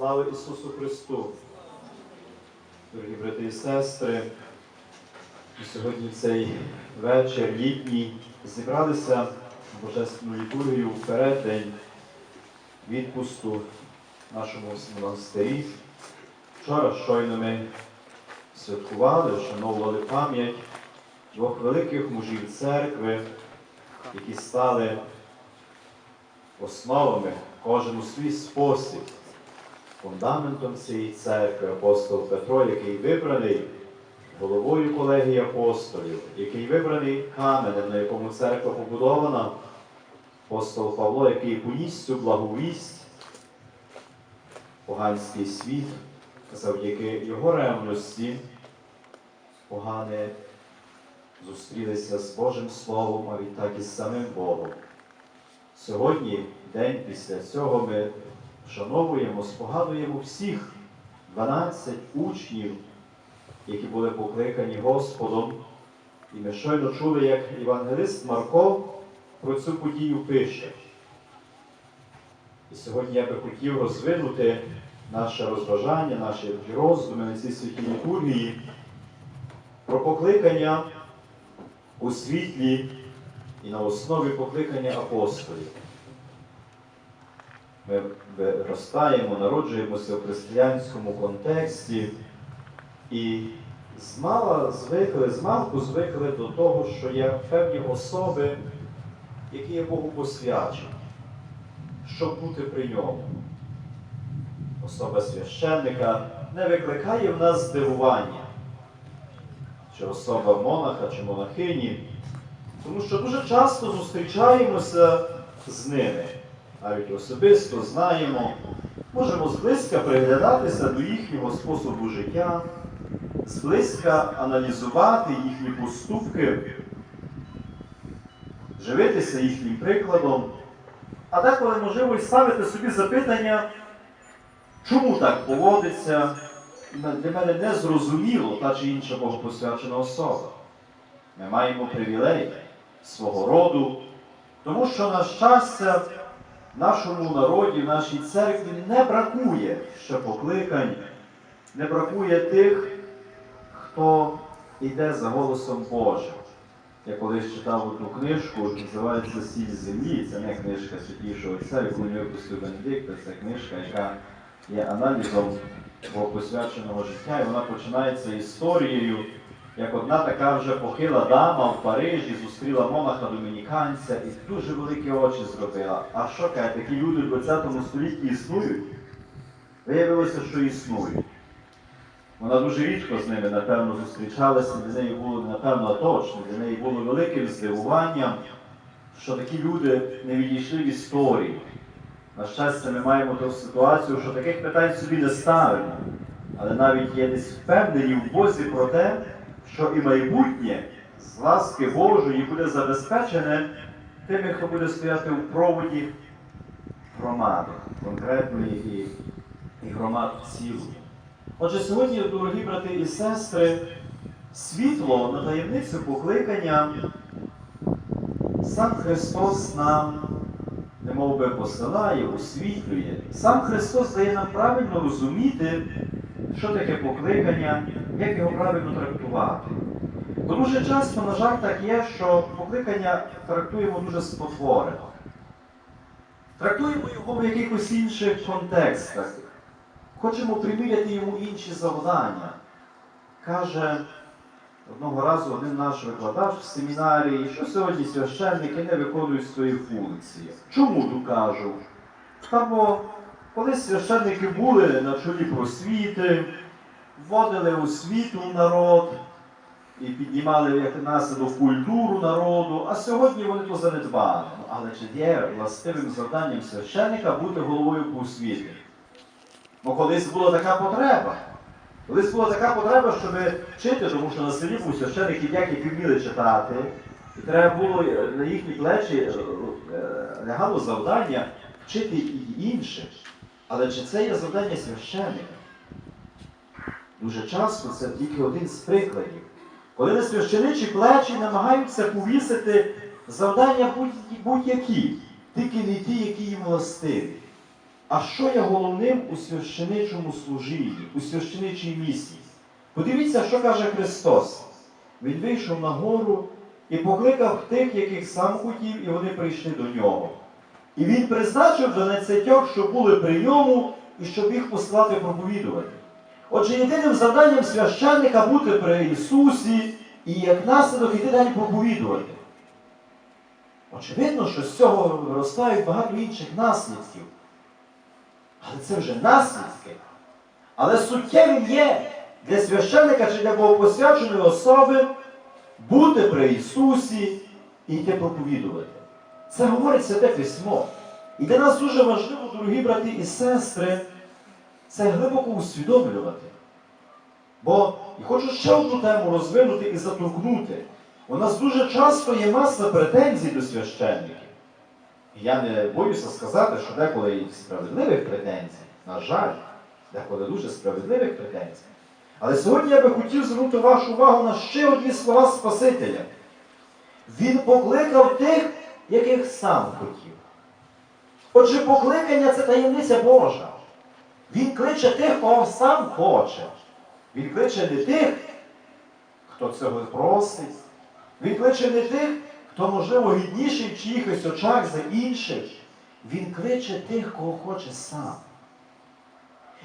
Слава Ісусу Христу! Дорогі брати і сестри, ми сьогодні цей вечір літній зібралися в Божественну літургію в переддень відпусту нашому монастирі. Вчора щойно ми святкували, вшановували пам'ять двох великих мужів церкви, які стали основами, кожен у свій спосіб, фундаментом цієї церкви, апостол Петро, який вибраний головою колегії апостолів, який вибраний каменем, на якому церква побудована, апостол Павло, який поніс цю благовість, поганський світ, завдяки його ревності, погане зустрілися з Божим Словом, а відтак і з самим Богом. Сьогодні, день після цього, ми вшановуємо, спогадуємо всіх 12 учнів, які були покликані Господом. І ми щойно чули, як Євангелист Марко про цю подію пише. І сьогодні я би хотів розвинути наше розважання, наші роздуми на цій святій літургії про покликання у світлі і на основі покликання апостолів. Ми виростаємо, народжуємося в християнському контексті і змала звикли, змалку звикли до того, що є певні особи, які є Богу посвячені, щоб бути при ньому. Особа священника не викликає в нас здивування, чи особа монаха чи монахині, тому що дуже часто зустрічаємося з ними, навіть особисто знаємо, можемо зблизька приглядатися до їхнього способу життя, зблизька аналізувати їхні поступки, живитися їхнім прикладом, а деколи можливо і ставити собі запитання, чому так поводиться. Для мене не зрозуміло та чи інша богопосвячена особа. Ми маємо привілей свого роду, тому що, на щастя, нашому народі, нашій церкві не бракує ще покликань, не бракує тих, хто йде за голосом Божим. Я колись читав одну книжку, називається Сіль землі. Це не книжка святішого Отця, яку він випустив Бенедикта, це книжка, яка є аналізом богопосвяченого життя, і вона починається історією, як одна така вже похила дама в Парижі зустріла монаха домініканця і дуже великі очі зробила. А що каже, такі люди в 20 столітті існують? Виявилося, що існують. Вона дуже рідко з ними, напевно, зустрічалася, для неї було, напевно, точно, для неї було великим здивуванням, що такі люди не відійшли в історії. На щастя, ми маємо ту ситуацію, що таких питань собі не ставимо, але навіть є десь впевнені в Бозі про те, що і майбутнє з ласки Божої буде забезпечене тими, хто буде стояти в проводі громади, конкретної і, громад цілої. Отже, сьогодні, дорогі брати і сестри, світло на таємницю покликання сам Христос нам немов би посилає, освітлює. Сам Христос дає нам правильно розуміти, що таке покликання, як його правильно трактувати. Бо дуже часто, на жаль, так є, що покликання трактуємо дуже спотворено. Трактуємо його в якихось інших контекстах. Хочемо приміряти йому інші завдання. Каже, одного разу один наш викладач в семінарії, що сьогодні священники не виконують свої функції. Чому тут кажу? Та бо коли священники були на чолі просвіти, вводили освіту народ і піднімали як наслідок культуру народу, а сьогодні вони то занедбали. Але чи є властивим завданням священника бути головою просвіти? Бо колись була така потреба. Колись була така потреба, щоб вчити, тому що на селі був священик ідяк, які вміли читати, і треба було на їхні плечі е, е, лягало завдання вчити і інших. Але чи це є завдання священника? Дуже часто це тільки один з прикладів. Коли на священичі плечі намагаються повісити завдання будь- будь-які, тільки не ті, які їм властиві. а що є головним у священичому служінні, у священичій місії? Подивіться, що каже Христос. Він вийшов на гору і покликав тих, яких сам хотів, і вони прийшли до нього. І він призначив дванадцятьох, що були при ньому, і щоб їх послати проповідувати. Отже, єдиним завданням священника бути при Ісусі і як наслідок іти далі проповідувати. Очевидно, що з цього виростають багато інших наслідків. Але це вже наслідки. Але суттєвим є для священника чи для богопосвяченої особи бути при Ісусі і йти проповідувати. Це говорить Святе Письмо. І для нас дуже важливо, дорогі брати і сестри, це глибоко усвідомлювати. Бо і хочу ще одну тему розвинути і заторкнути. У нас дуже часто є маса претензій до священників. І я не боюся сказати, що деколи і справедливих претензій, на жаль, деколи дуже справедливих претензій. Але сьогодні я би хотів звернути вашу увагу на ще одні слова Спасителя. Він покликав тих, яких сам хотів. Отже, покликання це таємниця Божа. Він кличе тих, кого сам хоче. Він кличе не тих, хто цього просить. Він кличе не тих, хто, можливо, гідніший в чиїхось очах за інших. Він кличе тих, кого хоче сам.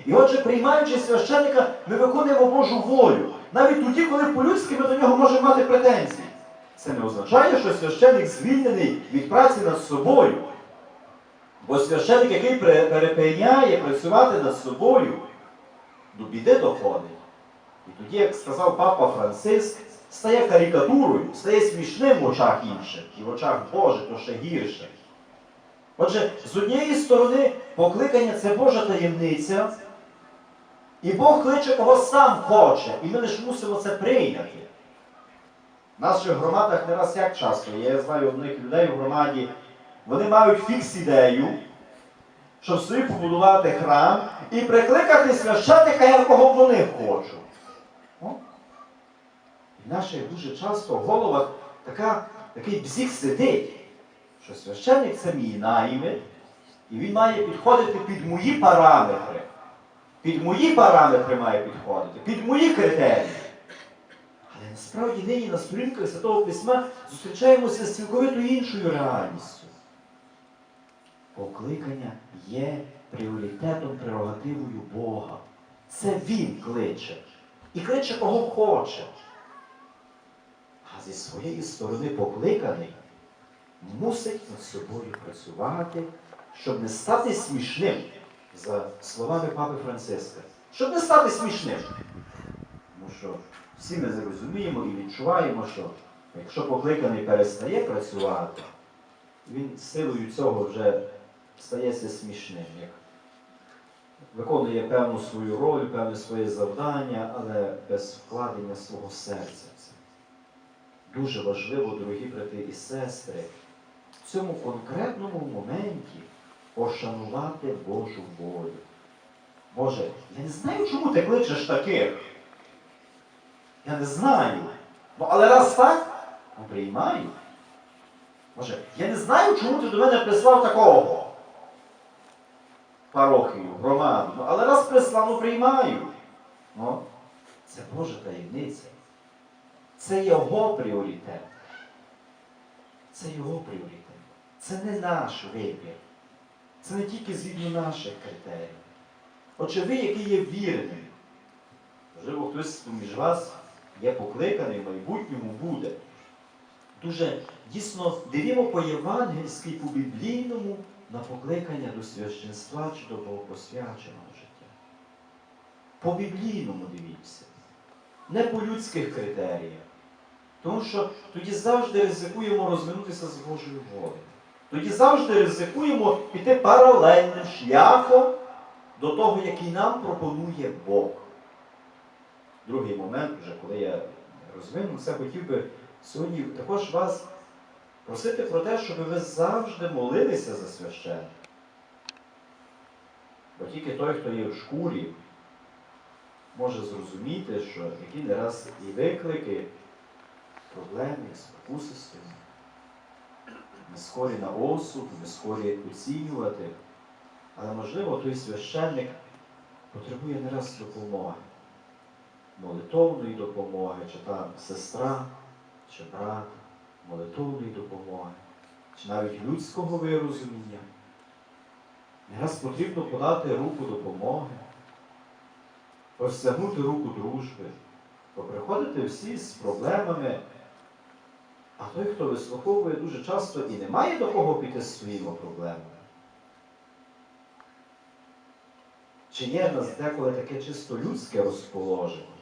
І отже, приймаючи священника, ми виконуємо Божу волю. Навіть тоді, коли по-людськи ми до нього можемо мати претензії. Це не означає, що священник звільнений від праці над собою. Бо священник, який перепиняє працювати над собою, до біди доходить. І тоді, як сказав папа Франциск, стає карикатурою, стає смішним в очах інших, і в очах Божих, то ще гірше. Отже, з однієї сторони, покликання це Божа таємниця, і Бог кличе, кого сам хоче, і ми лише мусимо це прийняти. В наших громадах не раз як часто, я знаю одних людей в громаді, вони мають фікс ідею, щоб собі побудувати храм і прикликати священника, якого вони хочуть. О? І в наших дуже часто в головах така, такий бзік сидить, що священник це мій наймит, і він має підходити під мої параметри. Під мої параметри має підходити, під мої критерії. Але насправді нині на сторінках Святого Письма зустрічаємося з цілковито іншою реальністю. Покликання є пріоритетом, прерогативою Бога. Це Він кличе. І кличе кого хоче. А зі своєї сторони покликаний мусить над собою працювати, щоб не стати смішним, за словами Папи Франциска. Щоб не стати смішним. Тому що всі ми зрозуміємо і відчуваємо, що якщо покликаний перестає працювати, він силою цього вже стається смішним. Як виконує певну свою роль, певне своє завдання, але без вкладення свого серця. Дуже важливо, дорогі брати і сестри, в цьому конкретному моменті пошанувати Божу волю. Боже, я не знаю, чому ти кличеш таких. Я не знаю. Ну, але раз так, ну приймаю. Боже, я не знаю, чому ти до мене прислав такого. Парохію, громаду. Ну, але раз прислав, ну приймаю. Ну, це Божа таємниця. Це його пріоритет. Це його пріоритет. Це не наш вибір. Це не тільки згідно наших критерій. Отже, ви, який є вірним, можливо, хтось поміж вас є покликаний, в майбутньому буде. Дуже дійсно дивімо по євангельськи, по біблійному на покликання до священства чи до богопосвяченого життя. По біблійному дивіться, не по людських критеріях. Тому що тоді завжди ризикуємо розвинутися з Божою волею. Тоді завжди ризикуємо піти паралельним шляхом до того, який нам пропонує Бог. Другий момент, вже коли я розвину це, хотів би сьогодні також вас просити про те, щоб ви завжди молилися за священника. Бо тільки той, хто є в шкурі, може зрозуміти, що які не раз і виклики, проблеми, спокуси стоять. Ми скорі на осуд, ми скорі оцінювати. Але можливо той священник потребує не раз допомоги, молитовної допомоги, чи та сестра, чи брат, молитовної допомоги, чи навіть людського вирозуміння. Не потрібно подати руку допомоги, простягнути руку дружби, поприходити всі з проблемами. А той, хто вислуховує дуже часто і не має до кого піти з своїми проблемами. Чи є в нас деколи таке чисто людське розположення?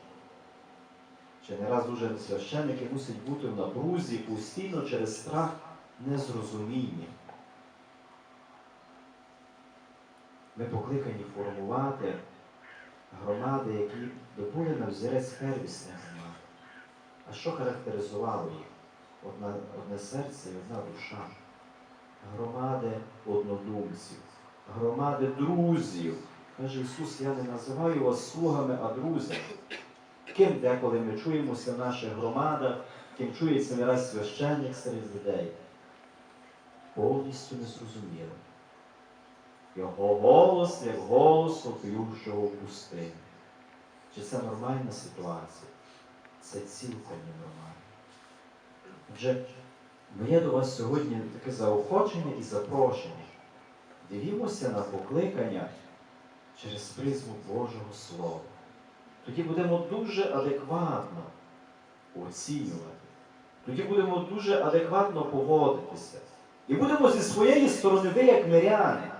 Чи не раз дуже священники мусять бути в напрузі постійно через страх незрозуміння? Ми покликані формувати громади, які би були на взірець первісних громад. А що характеризувало їх? Одна, одне серце і одна душа. Громади однодумців, громади друзів. Каже Ісус, я не називаю вас слугами, а друзями. Ким деколи ми чуємося в наших громадах, ким чується не раз священник серед людей. Повністю незрозуміло. Його голос, як голос опівшого пустини. Чи це нормальна ситуація? Це цілком ненормально. Отже, моє до вас сьогодні таке заохочення і запрошення. Дивімося на покликання через призму Божого Слова. Тоді будемо дуже адекватно оцінювати. Тоді будемо дуже адекватно поводитися. І будемо зі своєї сторони, ви, як миряни,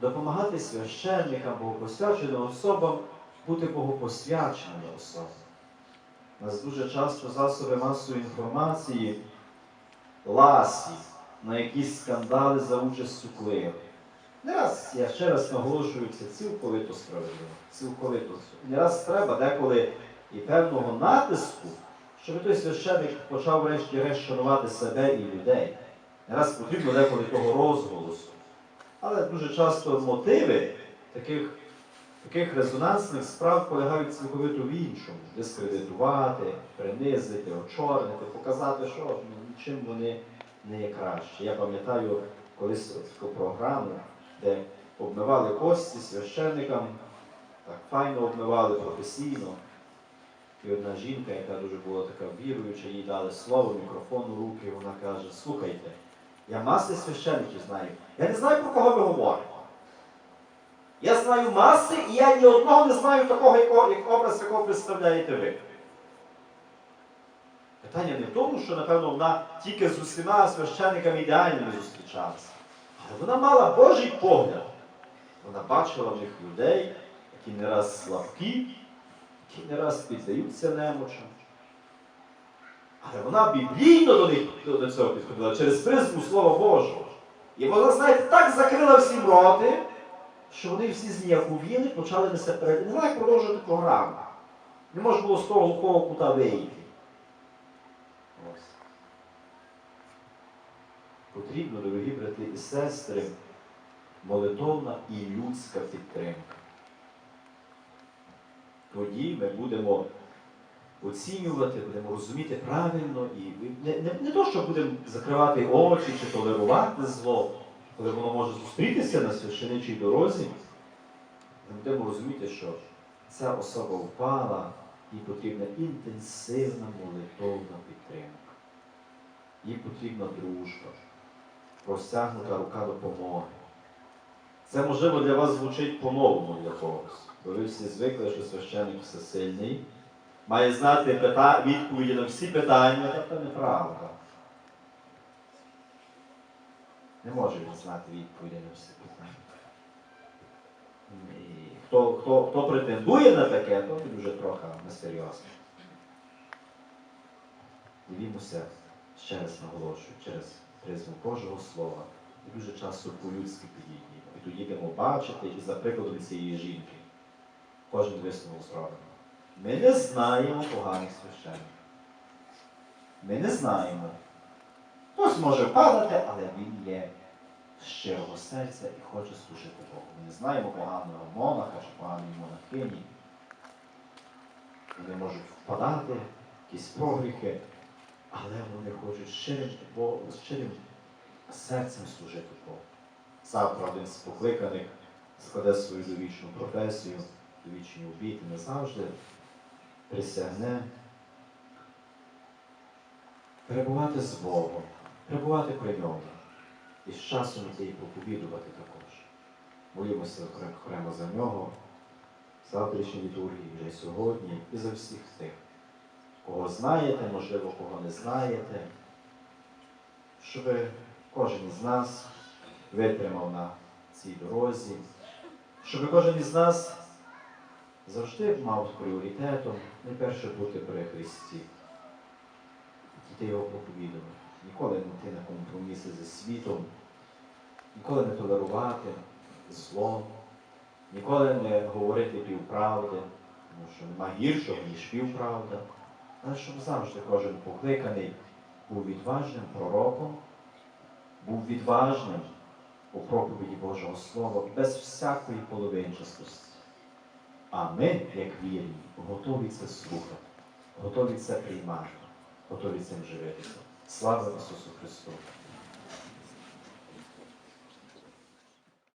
допомагати священникам, богопосвяченим особам бути богопосвяченими особами. У нас дуже часто засоби масової інформації ласі на якісь скандали за участю клиру. Не раз, я ще раз наголошую, це цілковито справедливо. Цілковито. Не раз треба деколи і певного натиску, щоб той священник почав врешті-решт шанувати себе і людей. Не раз потрібно деколи того розголосу. Але дуже часто мотиви таких, таких резонансних справ полягають цілковито в іншому. Дискредитувати, принизити, очорнити, показати, що ну, нічим вони не є краще. Я пам'ятаю колись таку програму, де обмивали кості священникам, так файно обмивали професійно. І одна жінка, яка дуже була така віруюча, їй дали слово, мікрофон у руки, вона каже, слухайте, я маси священників знаю. Я не знаю, про кого ви говорите. Я знаю маси, і я ні одного не знаю такого, якого, як образ, якого представляєте ви. Питання не в тому, що, напевно, вона тільки з усіма священниками ідеальними зустрічалася. Вона мала Божий погляд. Вона бачила в них людей, які не раз слабкі, які не раз піддаються немочам. Але вона біблійно до них до цього підходила через призму Слова Божого. І вона, знаєте, так закрила всім роти, що вони всі зніяковіли, почали несе перед. Не знаю, як продовжувати програму. Не можна було з того глухого кута вийти. Потрібно, дорогі брати і сестри, молитовна і людська підтримка. Тоді ми будемо оцінювати, будемо розуміти правильно і не, не, не то, що будемо закривати очі чи толерувати зло, коли воно може зустрітися на священичій дорозі, ми будемо розуміти, що ця особа впала, їй потрібна інтенсивна молитовна підтримка. Їй потрібна дружба, простягнута рука допомоги. Це, можливо, для вас звучить по-новому для когось, бо ви всі звикли, що священник всесильний, має знати пита... відповіді на всі питання, та це неправда. Не може він знати відповіді на всі питання. І хто, хто, хто претендує на таке, то він вже трохи несерйозно. Дивімося, ще раз наголошую, через призму Божого Слова. І дуже часто по-людськи підійдімо. І тоді будемо бачити, і за прикладом цієї жінки, кожен висновок зробимо. Ми не знаємо поганих священників. Ми не знаємо. Хтось може падати, але він є щирого серця і хоче служити Богу. Ми не знаємо поганого монаха чи поганої монахині. Вони можуть впадати, якісь прогріхи, але вони хочуть щирим, Бо- щирим серцем служити Богу. Завтра один з покликаних складе свою довічну професію, довічні обіти, не завжди присягне перебувати з Богом, перебувати при ньому. І з часом йти і проповідувати також. Молімося окремо за нього, завтрашній літургії вже сьогодні і за всіх тих, кого знаєте, можливо, кого не знаєте, щоб кожен із нас витримав на цій дорозі, щоб кожен із нас завжди мав пріоритетом найперше бути при Христі, йти його проповідувати, ніколи не йти на компроміси зі світом, ніколи не толерувати зло, ніколи не говорити півправди, тому що нема гіршого, ніж півправда, але щоб завжди кожен покликаний був відважним пророком, був відважним у проповіді Божого Слова без всякої половинчастості. А ми, як вірні, готові це слухати, готові це приймати, готові цим живитися. Слава Ісусу Христу!